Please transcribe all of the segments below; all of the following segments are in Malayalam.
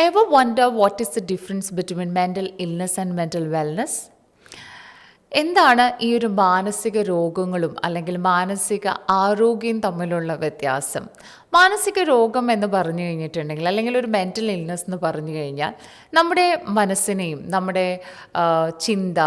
Ever wonder what is the difference between mental illness and mental wellness? എന്താണ് ഈ ഒരു മാനസിക രോഗങ്ങളും അല്ലെങ്കിൽ മാനസിക ആരോഗ്യം തമ്മിലുള്ള വ്യത്യാസം മാനസിക രോഗം എന്ന് പറഞ്ഞു കഴിഞ്ഞിട്ടുണ്ടെങ്കിൽ അല്ലെങ്കിൽ ഒരു മെന്റൽ ഇൽനെസ് എന്ന് പറഞ്ഞു കഴിഞ്ഞാൽ നമ്മുടെ മനസ്സിനെയും നമ്മുടെ ചിന്ത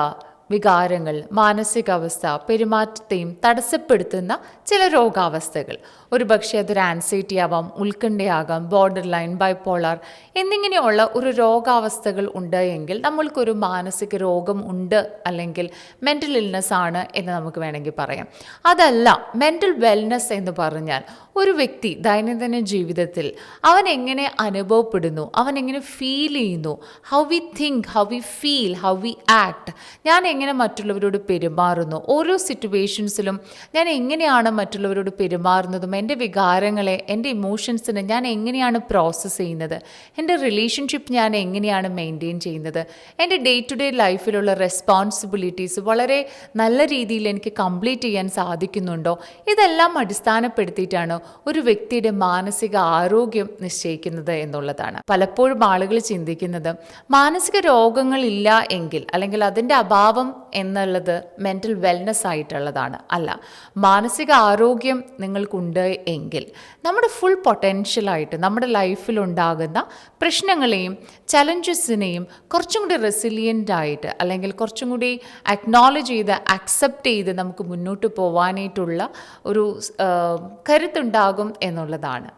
വികാരങ്ങൾ മാനസികാവസ്ഥ പെരുമാറ്റത്തെയും തടസ്സപ്പെടുത്തുന്ന ചില രോഗാവസ്ഥകൾ. ഒരു പക്ഷേ അതൊരു ആൻസൈറ്റി ആവാം ഉത്കണ്ഠയാകാം ബോർഡർ ലൈൻ ബൈപ്പോളാർ എന്നിങ്ങനെയുള്ള ഒരു രോഗാവസ്ഥകൾ ഉണ്ട് എങ്കിൽ നമ്മൾക്കൊരു മാനസിക രോഗം ഉണ്ട് അല്ലെങ്കിൽ മെന്റൽ ഇൽനെസ് ആണ് എന്ന് നമുക്ക് വേണമെങ്കിൽ പറയാം. അതല്ല മെന്റൽ വെൽനെസ് എന്ന് പറഞ്ഞാൽ ഒരു വ്യക്തി ദൈനംദിന ജീവിതത്തിൽ അവൻ എങ്ങനെ അനുഭവപ്പെടുന്നു അവൻ എങ്ങനെ ഫീൽ ചെയ്യുന്നു how we think how we feel how we act ഞാൻ എങ്ങനെ മറ്റുള്ളവരോട് പെരുമാറുന്നു? ഓരോ സിറ്റുവേഷൻസിലും ഞാൻ എങ്ങനെയാണ് മറ്റുള്ളവരോട് പെരുമാറുന്നതും എന്റെ വികാരങ്ങളെ എന്റെ ഇമോഷൻസിനെ ഞാൻ എങ്ങനെയാണ് പ്രോസസ്സ് ചെയ്യുന്നത്? എന്റെ റിലേഷൻഷിപ്പ് ഞാൻ എങ്ങനെയാണ് മെയിന്റെയിൻ ചെയ്യുന്നത്? എന്റെ ഡേ ടു ഡേ ലൈഫിലുള്ള റെസ്പോൺസിബിലിറ്റീസ് വളരെ നല്ല രീതിയിൽ എനിക്ക് കംപ്ലീറ്റ് ചെയ്യാൻ സാധിക്കുന്നുണ്ടോ? ഇതെല്ലാം അടിസ്ഥാനപ്പെടുത്തിയിട്ടാണ് ഒരു വ്യക്തിയുടെ മാനസിക ആരോഗ്യം നിശ്ചയിക്കുന്നത് എന്നുള്ളതാണ്. പലപ്പോഴും ആളുകൾ ചിന്തിക്കുന്നത് മാനസിക രോഗങ്ങളില്ല എങ്കിൽ അല്ലെങ്കിൽ അതിന്റെ അഭാവം എന്നുള്ളത് മെന്റൽ വെൽനെസ് ആയിട്ടുള്ളതാണ്. അല്ല മാനസിക ആരോഗ്യം നിങ്ങൾക്കുണ്ട് എങ്കിൽ നമ്മുടെ ഫുൾ പൊട്ടൻഷ്യലായിട്ട് നമ്മുടെ ലൈഫിലുണ്ടാകുന്ന പ്രശ്നങ്ങളെയും ചലഞ്ചസിനെയും കുറച്ചും കൂടി റെസിലിയന്റ് ആയിട്ട് അല്ലെങ്കിൽ കുറച്ചും കൂടി അക്നോളജ് ചെയ്ത് അക്സെപ്റ്റ് ചെയ്ത് നമുക്ക് മുന്നോട്ട് പോവാനായിട്ടുള്ള ഒരു കരുത്തുണ്ടാകും എന്നുള്ളതാണ്.